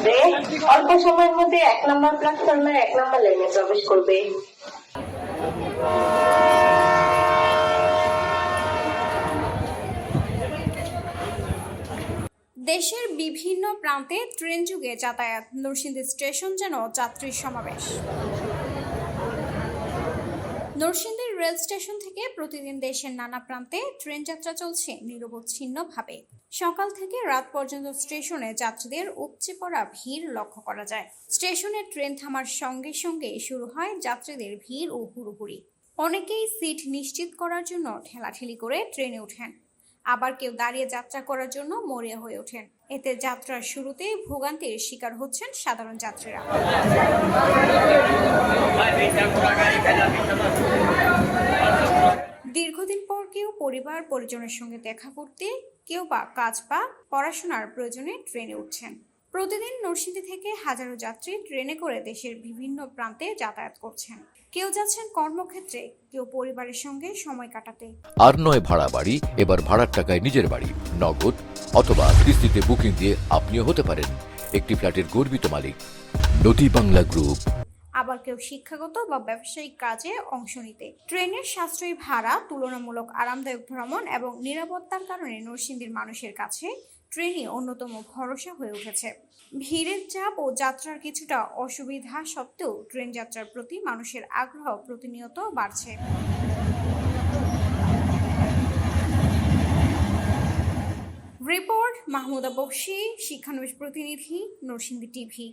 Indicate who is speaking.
Speaker 1: আসবে। অল্প সময়ের মধ্যে এক নম্বর প্ল্যাটফর্মের এক নম্বর লাইনে প্রবেশ করবে।
Speaker 2: দেশের বিভিন্ন প্রান্তে ট্রেন যুগে যাতায়াত। নরসিংদী স্টেশন যেন যাত্রীর সমাবেশ। নরসিংদীর রেল স্টেশন থেকে প্রতিদিন দেশের নানা প্রান্তে ট্রেন যাত্রা চলছে নিরবচ্ছিন্নভাবে। সকাল থেকে রাত পর্যন্ত স্টেশনে যাত্রীদের উপচে পড়া ভিড় লক্ষ্য করা যায়। স্টেশনে ট্রেন থামার সঙ্গে সঙ্গে শুরু হয় যাত্রীদের ভিড় ও হুড়োহুড়ি। অনেকেই সিট নিশ্চিত করার জন্য ঠেলাঠেলি করে ট্রেনে ওঠেন। আবার কেউ দাঁড়িয়ে যাত্রা করার জন্য মরিয়া হয়ে ওঠেন। এতে যাত্রার শুরুতেই ভোগান্তির শিকার হচ্ছেন সাধারণ যাত্রীরা। পরিবার, পরিজনের সঙ্গে দেখা করতে কেউ বা কাজ বা পড়াশোনার প্রয়োজনে ট্রেনে উঠছেন। প্রতিদিন নরসিংদী থেকে হাজারো যাত্রী ট্রেনে করে দেশের বিভিন্ন প্রান্তে যাতায়াত করছেন। কেউ যাচ্ছেন কর্মক্ষেত্রে, কেউ পরিবারের সঙ্গে সময় কাটাতে।
Speaker 3: আর নয় ভাড়া বাড়ি, এবার ভাড়ার টাকায় নিজের বাড়ি, নগদ অথবা কিস্তিতে বুকিং দিয়ে আপনিও হতে পারেন। একটি ফ্ল্যাটের গর্বিত মালিক, নদী বাংলা গ্রুপ।
Speaker 2: কেউ শিক্ষাগত বা ব্যবসায়িক কাজে অংশ নিতে। ট্রেনের সাশ্রয়ী ভাড়া, তুলনামূলক আরামদায়ক ভ্রমণ এবং নিরাপত্তার কারণে নরসিংদীর মানুষের কাছে ট্রেনই অন্যতম ভরসা হয়ে উঠেছে। ভিড়ের চাপ ও যাত্রার কিছুটা অসুবিধা সত্ত্বেও ট্রেন যাত্রার প্রতি মানুষের আগ্রহ প্রতিনিয়ত বাড়ছে। রিপোর্ট, মাহমুদা বক্সি, শিক্ষানবিশ প্রতিনিধি, নরসিংদী টিভি।